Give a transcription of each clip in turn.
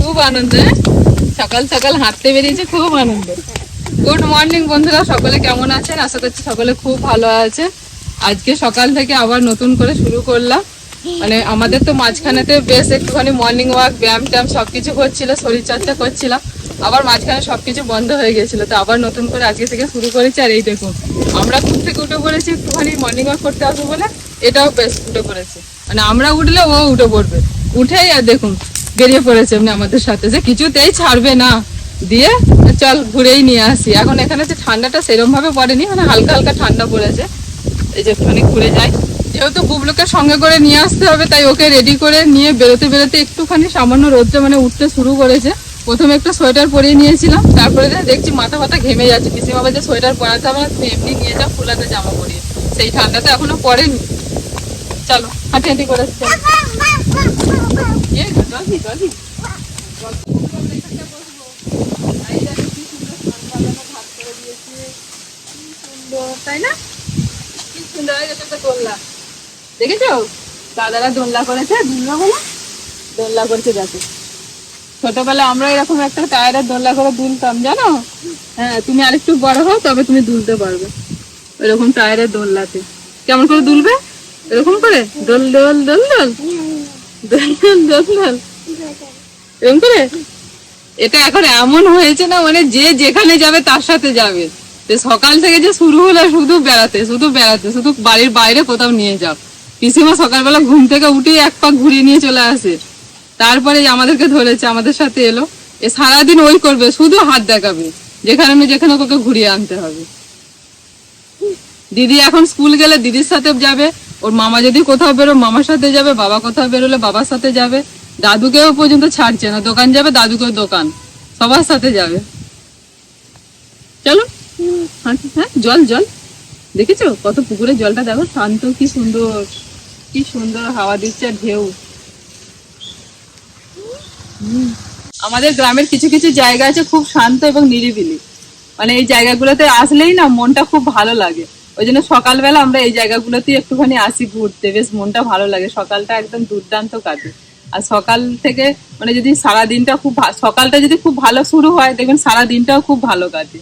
খুব আনন্দ হ্যাঁ? সকাল সকাল হাঁটতে বেরিয়েছে, খুব আনন্দ। গুড মর্নিং বন্ধুরা, সকলে কেমন আছেন? আশা করছি সকলে খুব ভালো আছে। আজকে সকাল থেকে আবার নতুন করে শুরু করলাম। মানে আমাদের তো মাঝখানেতে বেশ একটুখানি মর্নিং ওয়াক ব্যায়াম ট্যায়াম সবকিছু হচ্ছিল শরীর চর্চা করছিলাম। আবার মাঝখানে সব কিছু বন্ধ হয়ে গেছিল, তো আবার নতুন করে আজকে থেকে শুরু করেছি। আর এই দেখুন, আমরা ঘুম থেকে উঠে পড়েছি, একটুখানি মর্নিং ওয়াক করতে আসব বলে, এটাও বেশ উঠে পড়েছে। মানে আমরা উঠলে ও উঠে পড়বে। উঠেই আর দেখুন বেরিয়ে পড়েছে এমনি আমাদের সাথে। যে কিছুতেই ছাড়বে না। দিয়ে চল ঘুরেই নিয়ে আসি। এখন এখানে যে ঠান্ডাটা সেরকম ভাবে পড়েনি মানে হালকা হালকা ঠান্ডা পড়েছে। এই যে একটুখানি ঘুরে যাই। যেহেতু বুবলুকে সঙ্গে করে নিয়ে আসতে হবে, তাই ওকে রেডি করে নিয়ে বেরোতে বেরোতে একটুখানি সামান্য রোদটা মানে উঠতে শুরু করেছে। প্রথমে একটা সোয়েটার পরিয়ে নিয়েছিলাম, তারপরে দেখছি মাথা মাথা ঘেমে যাচ্ছে। পিসি বাবা যে সোয়েটার পরাতে হবে তুমি এমনি নিয়ে যাও, ফুলাতে জামা পরিয়ে। সেই ঠান্ডাটা এখনও পরেনি চলো, হাঁটি হাঁটি করে চলো। এ, জলদি, জলদি। সুন্দর, তাই ছোটবেলা আমরা এরকম একটা টায়ারের দোলনা করে দুলতাম, জানো? হ্যাঁ তুমি আরেকটু বড় হও, তবে তুমি দুলতে পারবে। এরকম টায়ারের দোলনাতে। কেমন করে দুলবে? এরকম করে? দোল দোল দোল দোল? এরকম করে? এটা এখন এমন হয়েছে না মানে যে যেখানে যাবে তার সাথে যাবে। সকাল থেকে যে শুরু হলো, শুধু বেড়াতে শুধু বেড়াতে, শুধু বাড়ির বাইরে কোথাও নিয়ে যাও। পিসিমা সকালবেলা ঘুম থেকে উঠেই এক পাক ঘুরিয়ে নিয়ে চলে আসে। তারপরে আমাদেরকে ধরেছে, আমাদের সাথে এলো। এ সারাদিন ওই করবে, শুধু হাত দেখাবে। যেখানে আমি যেখানে ওকে ঘুরিয়ে আনতে হবে। দিদি এখন স্কুল গেলে দিদির সাথে যাবে। ওর মামা যদি কোথাও বেরো মামার সাথে যাবে, বাবা কোথাও বেরোলে বাবার সাথে যাবে। দাদুকেও পর্যন্ত ছাড়ছে না, দোকান যাবে, দাদুকেও দোকান। সবার সাথে যাবে। চলো। হ্যাঁ জল জল। দেখেছ? কত পুকুরের জলটা, দেখো, শান্ত, কি সুন্দর। কি সুন্দর হাওয়া দিচ্ছে ঢেউ। আমাদের গ্রামের কিছু কিছু জায়গা আছে খুব শান্ত এবং নিরিবিলি। মানে এই জায়গাগুলোতে আসলেই না মনটা খুব ভালো লাগে। ওই জন্য সকালবেলা আমরা এই জায়গাগুলোতে একটুখানি আসি ঘুরতে। বেশ মনটা ভালো লাগে। সকালটা একদম দুর্দান্ত কাটে। আর সকাল থেকে মানে যদি সারা দিনটা খুব সকালটা যদি খুব ভালো শুরু হয়, দেখবেন সারা দিনটাও খুব ভালো কাটে।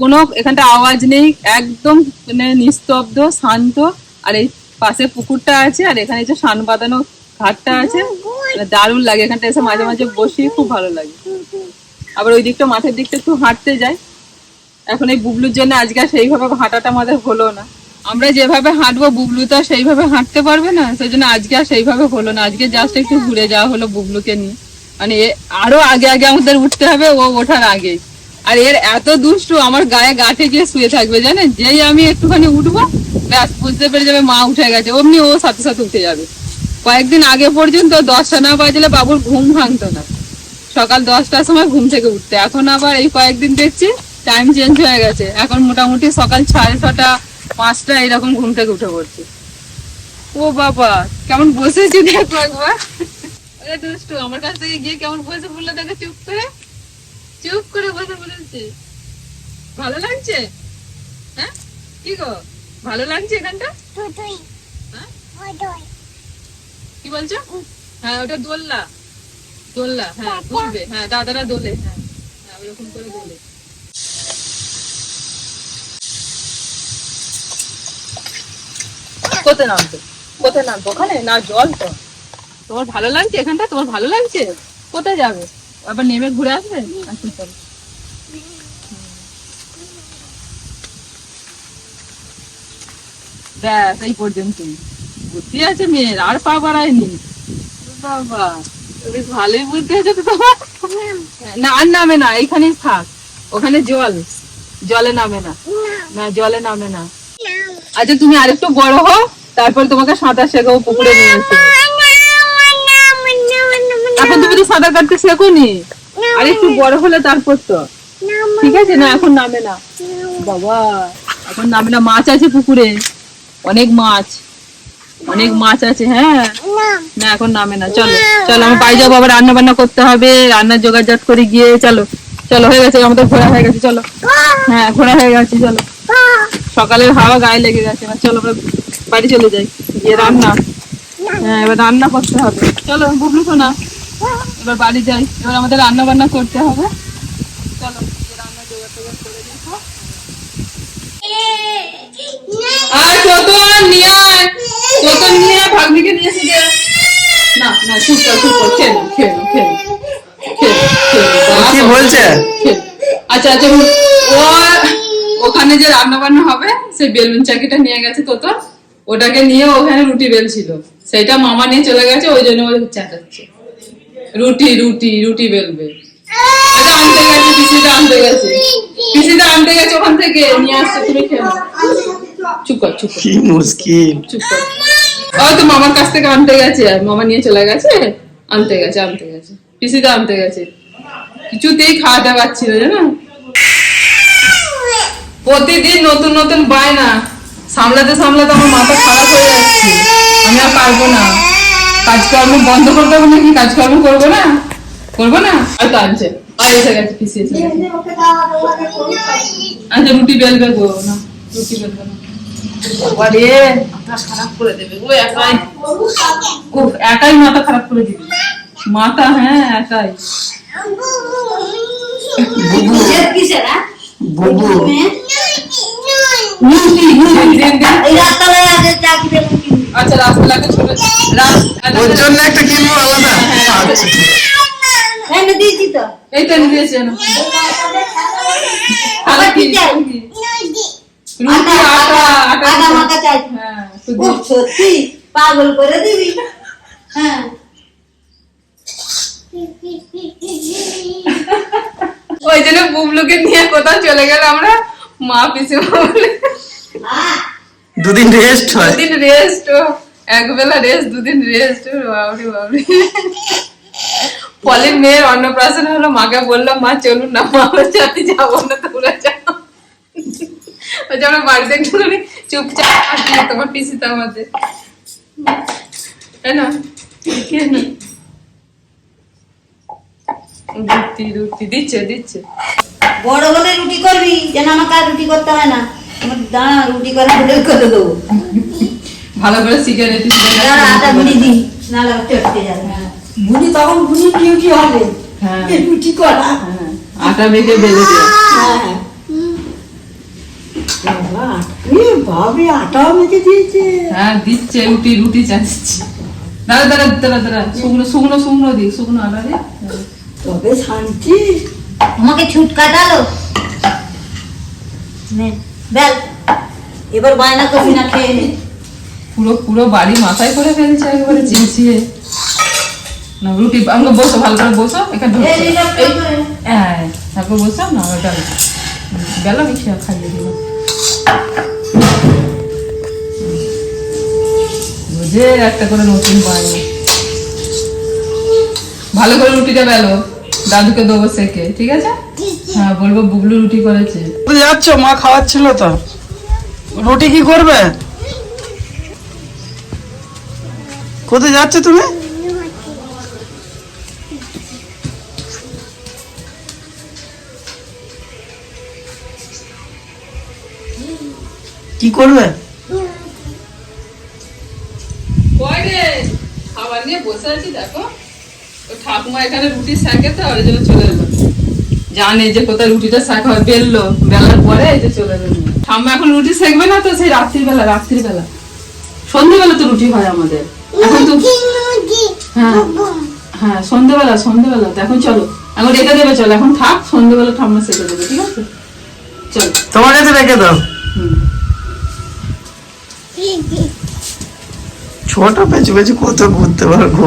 কোনো এখানটা আওয়াজ নেই, একদম মানে নিস্তব্ধ, শান্ত। আর এই পাশে পুকুরটা আছে আর এখানে যে সান বাঁধানো ঘাটটা আছে মানে দারুণ লাগে। এখানটা এসে মাঝে মাঝে বসি খুব ভালো লাগে। আবার ওই দিকটা মাঠের দিকটা একটু হাঁটতে যাই। এখন এই বুবলুর জন্য আজকে সেইভাবে হাঁটাটা আমাদের হলো না। আমরা যেভাবে হাঁটবো, বুবলু তো সেইভাবে হাঁটতে পারবে না সেই জন্য আজকে আর সেইভাবে হলো না। আজকে জাস্ট একটু ঘুরে যাওয়া হলো বুবলুকে নিয়ে। মানে আরও আগে আগে আমাদের উঠতে হবে, ও ওঠার আগে। আর এর এত দুষ্টু, আমার গায়ে গাঠে গিয়ে শুয়ে থাকবে, জানেন? যেই আমি একটুখানি উঠবো, ব্যাস, বুঝতে পেরে যাবে মা উঠে গেছে। অমনি ও সাথে সাথে উঠে যাবে। কয়েকদিন আগে পর্যন্ত দশটা না বাজলে বাবুর ঘুম ভাঙতো না। সকাল দশটার সময় ঘুম থেকে উঠতে। এখন আবার এই কয়েকদিন দেখছি টাইম চেঞ্জ হয়ে গেছে। এখন মোটামুটি সকাল সাড়ে ছটা পাঁচটা এরকম ঘুম থেকে উঠে পড়ছে। ও বাবা কেমন বসেছি দেখো একবার। ওরে দুষ্টু আমার কাছ থেকে গিয়ে কেমন বসে বলল দেখো চুপ করে। চুপ করে বসে বলেছে ভালো লাগছে? হ্যাঁ? কি গো ভালো লাগছে এখানটা? হ্যাঁ? কি বলছো? হ্যাঁ ওটা দোলনা। দোলনা হ্যাঁ দুলবে হ্যাঁ দাদারা দোলে হ্যাঁ। হ্যাঁ ওরকম করে দোলে। কোথায় নামতো কোথায় নামতো ওখানে? না, জল তো। তোমার ভালো লাগছে এখানটা? তোমার ভালো লাগছে? কোথায় যাবে? আবার নেমে ঘুরে আসবে? আচ্ছা ব্যাস, এই বুদ্ধি আছে মেয়ের, আর পা বাড়ায়নি। বাবা, বেশ ভালোই বুদ্ধি আছে তো না, আর নামে না, এইখানেই থাক। ওখানে জল। জলে নামে না। না, জলে নামে না। আচ্ছা তুমি আরেকটু বড় হও। তারপর তোমাকে সাঁতার শেখাবো পুকুরে নিয়ে এসে। এখন তুমি তো সাঁতার কাটতে শেখোনি? আর একটু বড় হলে তারপর তো। ঠিক আছে? না, এখন নামে না। বাবা, এখন নামে না। মাছ আছে পুকুরে। অনেক মাছ। অনেক মাছ আছে হ্যাঁ? না, এখন নামে না। চলো চলো আমি বাড়ি যাব, আবার রান্না বান্না করতে হবে। রান্নার জোগাড় করে গিয়ে চলো চলো, হয়ে গেছে। আমাদের ঘোরা হয়ে গেছে, চলো। হ্যাঁ ঘোরা হয়ে গেছে, চলো। সকালের হাওয়া গায়ে লেগে গেছে। চলো, আমরা বাড়ি চলে যাই। গিয়ে রান্না। হ্যাঁ এবার রান্না করতে হবে। চলো বুবলু শোনা এবার বাড়ি যাই। এবার আমাদের রান্না বান্না করতে হবে। চলো গিয়ে রান্না জোগাড় টোগাড় করে দিই আয় তোতন নিয়ে আয়। তোতন নিয়ে ভাগ্নিকে নিয়ে এসে দে। না না চুপ কর চুপ কর খেলো খেলো খেলো খেলো খেলো কি বলছে? আচ্ছা আচ্ছা ও ওখানে যে রান্না বান্না হবে সেই বেলুন চাকিটা নিয়ে গেছে তোতন ওটাকে নিয়ে ওখানে রুটি বেলছিল। সেটা মামা নিয়ে চলে গেছে ওই জন্য ও চাটাচ্ছে রুটি রুটি রুটি বেলবে। এটা আনতে গেছে পিসিটা আনতে গেছে। পিসিটা আনতে গেছে ওখান থেকে নিয়ে আসছে তুমি খেলো চুপ কর চুপ কি মুশকিল। চুপ কর। ও তো মামার কাছ থেকে আনতে গেছে আর মামা নিয়ে চলে গেছে আনতে গেছে আনতে গেছে। পিসিটা আনতে গেছে। কিছুতেই খাওয়াতে পারছিল জানো প্রতিদিন নতুন নতুন বায়না। সামলাতে সামলাতে আমার মাথা খারাপ হয়ে যাচ্ছে। আমি আর পারব না। কাজকর্ম বন্ধ করতে হবে নাকি? কাজকর্ম করব না? করব না? আর তো আনছে। আর এসে গেছে পিসি এসে আচ্ছা রুটি বেলবে গো। না রুটি বেলবে না। বাবারে মাথা খারাপ করে দেবে। ও একাই। ও একাই মাথা খারাপ করে দিবে। মাথা হ্যাঁ একাই। বুবু। দিন দিন দিন। এই আচ্ছা রাসমেলাকে ছোট রাস ওর জন্য একটা কিনবো আলাদা? আচ্ছা দিয়েছি তো। এই তো এনে না আর কি রুটি আটা আটা আটা মাখা চাই। হ্যাঁ তো ও, দি- সত্যি? পাগল করে দিবি? হ্যাঁ। ওই জন্য বুবলুকে নিয়ে কোথাও চলে গেল আমরা। মা পিসিমা বলে। দুদিন রেস্ট হয়। দুদিন রেস্ট এক বেলা রেস্ট দুদিন রেস্ট বাবরি বাবরি। পলির মেয়ের অন্নপ্রাশন হলো মাকে বললাম মা চলুন না মা বলছে আমি যাব না তোমরা যাও। ওই আমরা বাড়িতে একটুখানি চুপচাপ থাকি তোমার পিসি তো আমাদের। তাই না? কে না? রুটি রুটি দিচ্ছে দিচ্ছে। বড় বলে রুটি করবি যেন আমাকে আর রুটি করতে হয় না। দাঁড়া রুটি করা হলে করে দেবো। ভালো করে শিখে আটা গুলি দিই নাহলে চটকে যাবে। গুলি তখন গুলি কি কি হবে? হ্যাঁ। রুটি করা। হ্যাঁ। আটা মেখে বেলে দেয় হ্যাঁ ভাবে আটাও মেখে দিয়েছে। হ্যাঁ দিচ্ছে রুটি রুটি চাচ্ছে। দাঁড়া দাঁড়া দাঁড়া দাঁড়া। শুকনো শুকনো শুকনো দিক শুকনো আটা দিক তবে শান্তি। আমাকে ছুট কাটালো? বেল। এবার বায়না করবি না খেয়ে নে। পুরো পুরো বাড়ি মাথায় করে ফেলছে একেবারে চেঁচিয়ে না রুটি আমাকে বসো ভালো করে বসো এখানে রিজার্ভ হ্যাঁ তারপর বসো না ওটা গেল আমি খেয়ে খাইয়ে দিব। একটা করে নতুন বানিয়ে ভালো করে রুটিটা বেলো। দাদুকে দেবো সেকে ঠিক আছে? হ্যাঁ বলব বুবলু রুটি করেছে। যাচ্ছ মা খাওয়াচ্ছিল তো। রুটি কি করবে? কোথায় যাচ্ছ তুমি? কি করবে? খাবার নিয়ে বসে আছি দেখো। ঠাকুমা এখানে রুটি শাকে তো ওই জন্য চলে এলো। জানে যে কোথায় রুটিটা শাক হয় বেললো। বেলার পরে এই যে চলে এলো। ঠাম্মা এখন রুটি সেকবে না তো সেই রাত্রিবেলা রাত্রিবেলা। সন্ধ্যেবেলা তো রুটি হয় আমাদের। এখন তো হ্যাঁ। হ্যাঁ সন্ধ্যেবেলা সন্ধ্যেবেলা তো এখন চলো এখন রেখে দেবে চলো। এখন থাক সন্ধ্যেবেলা ঠাম্মা সেকে দেবে ঠিক আছে? চলো। তোমার কাছে রেখে দাও। হুম। ছোট পেঁচু পেঁচু কত ঘুরতে পারব?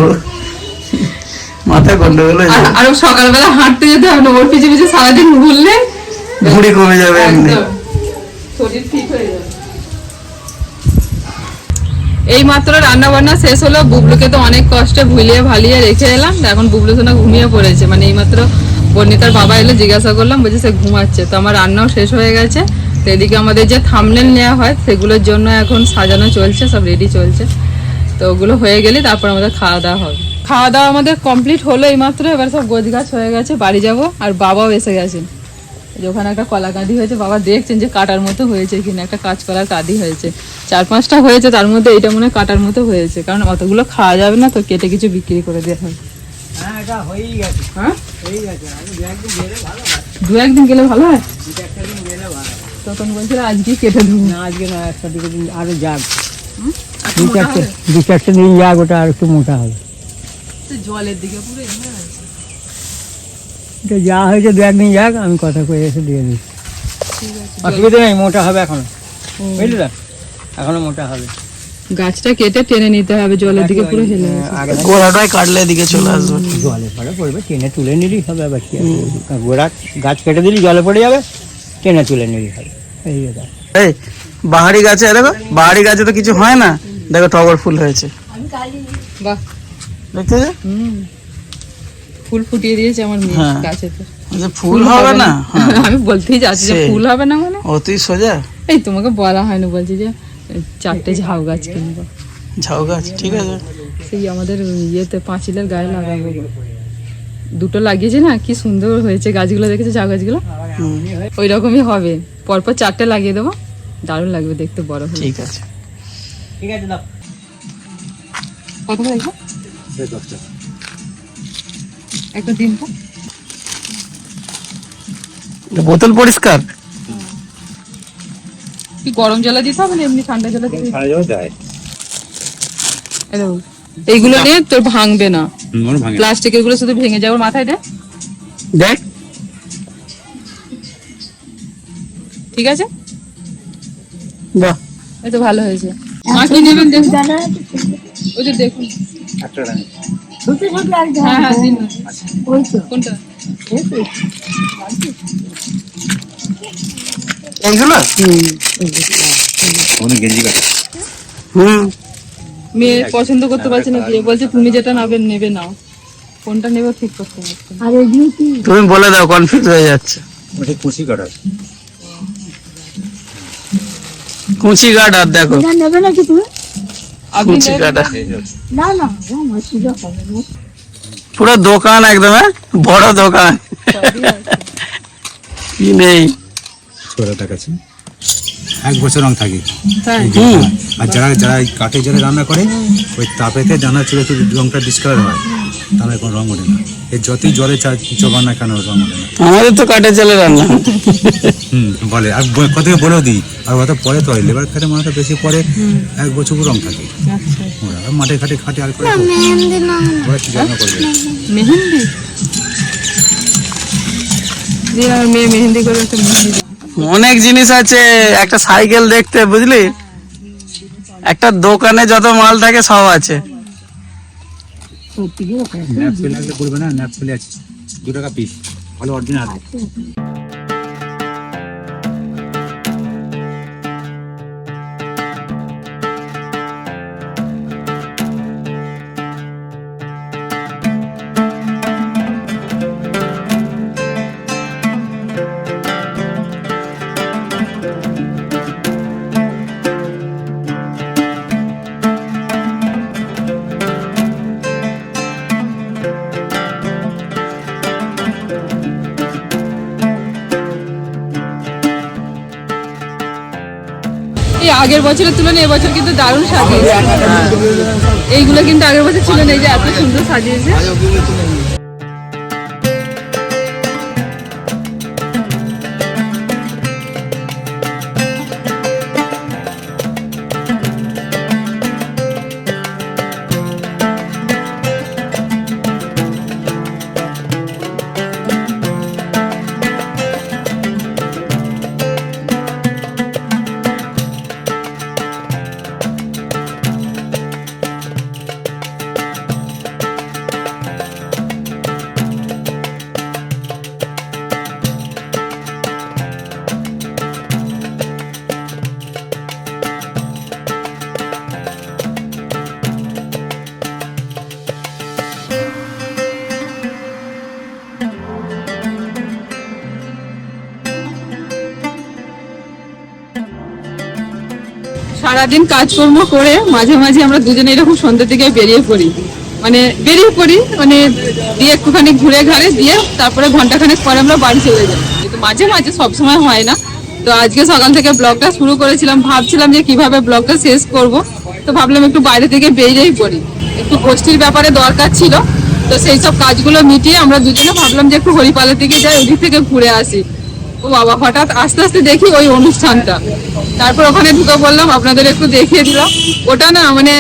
মাথা গন্ডগোল হয়ে যাবে। আর সকালবেলা হাঁটতে যেতে হবে না ওর পিছনে পিছনে সারাদিন ঘুরলে কমে যাবে এমনি। শরীর ঠিক হয়ে যাবে। এই মাত্র রান্না বান্না শেষ হলো বুবলুকে তো অনেক কষ্টে ভুলিয়ে ভালিয়ে রেখে এলাম এখন বুবলু সোনা ঘুমিয়ে পড়েছে। মানে এই মাত্র বর্ণিতার বাবা এলে জিজ্ঞাসা করলাম বলছে সে ঘুমাচ্ছে। তো আমার রান্নাও শেষ হয়ে গেছে। তো এদিকে আমাদের যে থামলেন নেওয়া হয় সেগুলোর জন্য এখন সাজানো চলছে সব রেডি চলছে। তো ওগুলো হয়ে গেলে তারপর আমাদের খাওয়া দাওয়া হবে। খাওয়া দাওয়া আমাদের কমপ্লিট হলো এইমাত্র এবার সব গোছ গাছ হয়ে গেছে বাড়ি যাব আর বাবাও এসে গেছেন যে ওখানে একটা কলা কাঁদি হয়েছে বাবা দেখছেন যে কাটার মতো হয়েছে কিনা একটা কাজ করার কাঁদি হয়েছে। চার পাঁচটা হয়েছে তার মধ্যে এটা মনে হয় কাটার মতো হয়েছে কারণ অতগুলো খাওয়া যাবে না তো কেটে কিছু বিক্রি করে দেওয়া হ্যাঁ দু একদিন গেলে হয়। দু একদিন গেলে ভালো হয়? হয়। তখন বলছিল আজকে কেটে দেবো। না আজকে না একটা দিকে আরও যাক। দু চারটে দু চারটে দিন যাক ওটা আর একটু মোটা হবে। জলের দিকে পুরো আছে। এটা যা হয়েছে দু একদিন যাক আমি কথা কয়ে এসে দিয়ে দিই। অসুবিধা নেই মোটা হবে এখনও। বুঝলি তো? এখনও মোটা হবে। গাছটা কেটে টেনে নিতে হবে জলের দিকে পুরো হেলে গোড়াটাই কাটলে এদিকে চলে আসবে। জলে পড়ে পড়বে টেনে তুলে নিলেই হবে আবার কি আছে? গোড়া গাছ কেটে দিলি জলে পড়ে যাবে টেনে তুলে নিলেই হবে। এই এই বাহারি গাছে দেখো বাহারি গাছে তো কিছু হয় না। দেখো টগর ফুল হয়েছে। বাহ। দেখতে যে? ফুল ফুটিয়ে দিয়েছে আমার মেয়ে হ্যাঁ। গাছেতে যে ফুল হবে না? হ্যাঁ। আমি বলতেই যাচ্ছি যে ফুল হবে না মানে? অতি সোজা? এই তোমাকে বলা হয়নি বলছি যে চারটে ঝাউ গাছ কিনবো। ঝাউ গাছ ঠিক আছে। সেই আমাদের ইয়েতে পাঁচিলের গায়ে লাগাবো। দুটো লাগিয়েছে না কি সুন্দর হয়েছে গাছগুলো দেখেছ ঝাউ গাছগুলো? ওই রকমই হবে। পরপর চারটে লাগিয়ে দেবো। দারুণ লাগবে দেখতে বড় ঠিক আছে। ঠিক আছে দাও। কত করে দেখো একটা দিন তো। বোতল পরিষ্কার? কি গরম জলে দিতে হবে না এমনি ঠান্ডা জলে দিতে? এইগুলো নিয়ে তোর ভাঙবে না। প্লাস্টিকেরগুলো শুধু ভেঙে যাবে ওর মাথায় দে। দেখ। ঠিক আছে? বাহ। তো ভালো হয়েছে। মা কি নেবেন দেখুন। ওই যে দেখুন হ্যাঁ হ্যাঁ দিন। না। কোনটা? এইগুলো? হুম। মেয়ে পছন্দ করতে পারছে না বিয়ে বলছে তুমি যেটা নেবে নেবে নাও। কোনটা নেবে ঠিক করতে পারছে। তুমি বলে দাও কনফিউজ হয়ে যাচ্ছে। ওটা কুচি গার্ড আর দেখো। আপনি কুচি নেবেন? পুরো দোকান একদম হ্যাঁ? বড় দোকান। কি নেই? ছোটটার কাছে এক বছর রং থাকে। তাই? আর যারা যারা কাঠে যারা রান্না করে ওই তাপেতে দানা চলে তো রংটা ডিসকালার হয়। তাহলে কোনো রং ওঠে না। এর যতই জলে চা চবান না কেন রং ওঠে না। আমাদের তো কাঠে চলে রান্না হুম বলে। আর কত বলেও দিই আর ওটা পরে তো হয়। লেবার খাটে মাথা বেশি পরে এক বছর রং থাকে। আচ্ছা। ওরা মাঠে ঘাটে খাটে আর করে করবে? মেহেন্দি? আর মেয়ে মেহেন্দি করে একটা মেহেন্দি। অনেক জিনিস আছে একটা সাইকেল দেখতে বুঝলি? একটা দোকানে যত মাল থাকে সব আছে। ন্যাপ ফেলে দু টাকা পিস ভালো অরিজিনাল বছরের তুলনায় এবছর কিন্তু দারুণ সাজিয়েছে। এইগুলো কিন্তু আগের বছর ছিল না এই যে এত সুন্দর সাজিয়েছে। সারাদিন কাজকর্ম করে মাঝে মাঝে আমরা দুজনে এরকম সন্ধ্যা থেকে বেরিয়ে পড়ি। মানে বেরিয়ে পড়ি মানে দিয়ে একটুখানি ঘুরে ঘাড়ে দিয়ে তারপরে ঘন্টাখানেক পরে আমরা বাড়ি চলে যাই। কিন্তু মাঝে মাঝে সব সময় হয় না। তো আজকে সকাল থেকে ব্লগটা শুরু করেছিলাম, ভাবছিলাম যে কীভাবে ব্লগটা শেষ করব। তো ভাবলাম একটু বাইরে থেকে বেরিয়েই পড়ি। একটু গোষ্ঠীর ব্যাপারে দরকার ছিল। তো সেই সব কাজগুলো মিটিয়ে আমরা দুজনে ভাবলাম যে একটু হরিপালের দিকে যাই, ওদিক থেকে ঘুরে আসি। ও বাবা, হঠাৎ আস্তে আস্তে দেখি ওই অনুষ্ঠানটা। তারপর ওখানে ঢুকে বললাম আপনাদের একটু দেখিয়ে দিলাম। ওটা না মানে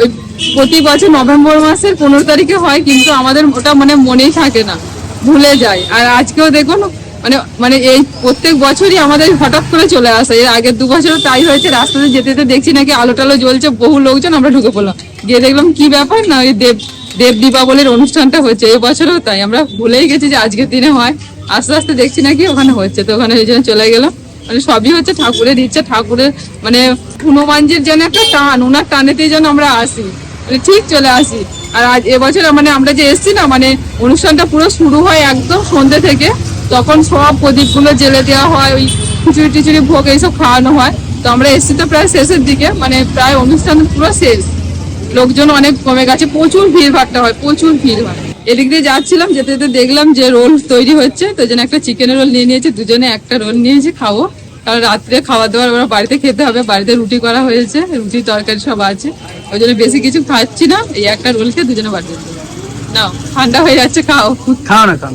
ওই প্রতি বছর নভেম্বর মাসের পনেরো তারিখে হয়, কিন্তু আমাদের ওটা মানে মনেই থাকে না, ভুলে যায়। আর আজকেও দেখুন মানে মানে এই প্রত্যেক বছরই আমাদের হঠাৎ করে চলে আসে। এর আগের দু বছরও তাই হয়েছে, রাস্তাতে যেতে যেতে দেখছি নাকি আলো টালো জ্বলছে, বহু লোকজন আমরা ঢুকে পড়লাম। গিয়ে দেখলাম, কি ব্যাপার না, ওই দেব দেব দীপাবলির অনুষ্ঠানটা হচ্ছে, এবছরও তাই। আমরা ভুলেই গেছি যে আজকের দিনে হয়। আস্তে আস্তে দেখছি নাকি ওখানে হচ্ছে, তো ওখানে ওই জন্য চলে গেলাম। মানে সবই হচ্ছে ঠাকুরের ইচ্ছা, ঠাকুরের মানে হনুমানজির যেন একটা টান, ওনার টানেতেই যেন আমরা আসি। মানে ঠিক চলে আসি। আর আজ এবছর মানে আমরা যে এসছি না মানে অনুষ্ঠানটা পুরো শুরু হয় একদম সন্ধ্যে থেকে। তখন সব প্রদীপগুলো জেলে দেওয়া হয়, ওই খিচুড়ি টিচুড়ি ভোগ এইসব খাওয়ানো হয়। তো আমরা এসছি তো প্রায় শেষের দিকে মানে প্রায় অনুষ্ঠান পুরো শেষ। লোকজন অনেক কমে গেছে, প্রচুর ভিড় ভাট্টা হয়, প্রচুর ভিড় হয়। এদিক দিয়ে যাচ্ছিলাম, যেতে যেতে দেখলাম যে রোল তৈরি হচ্ছে, তো জন্য একটা চিকেনের রোল নিয়ে নিয়েছে, দুজনে একটা রোল নিয়েছি খাব। কারণ রাত্রে খাওয়া দাওয়ার আমরা বাড়িতে খেতে হবে, বাড়িতে রুটি করা হয়েছে, রুটি, তরকারি সব আছে। ওই জন্য বেশি কিছু খাচ্ছি না, এই একটা রোল খেয়ে দুজনে বাড়িতে না ঠান্ডা হয়ে যাচ্ছে, খাও। খাও না, খাও।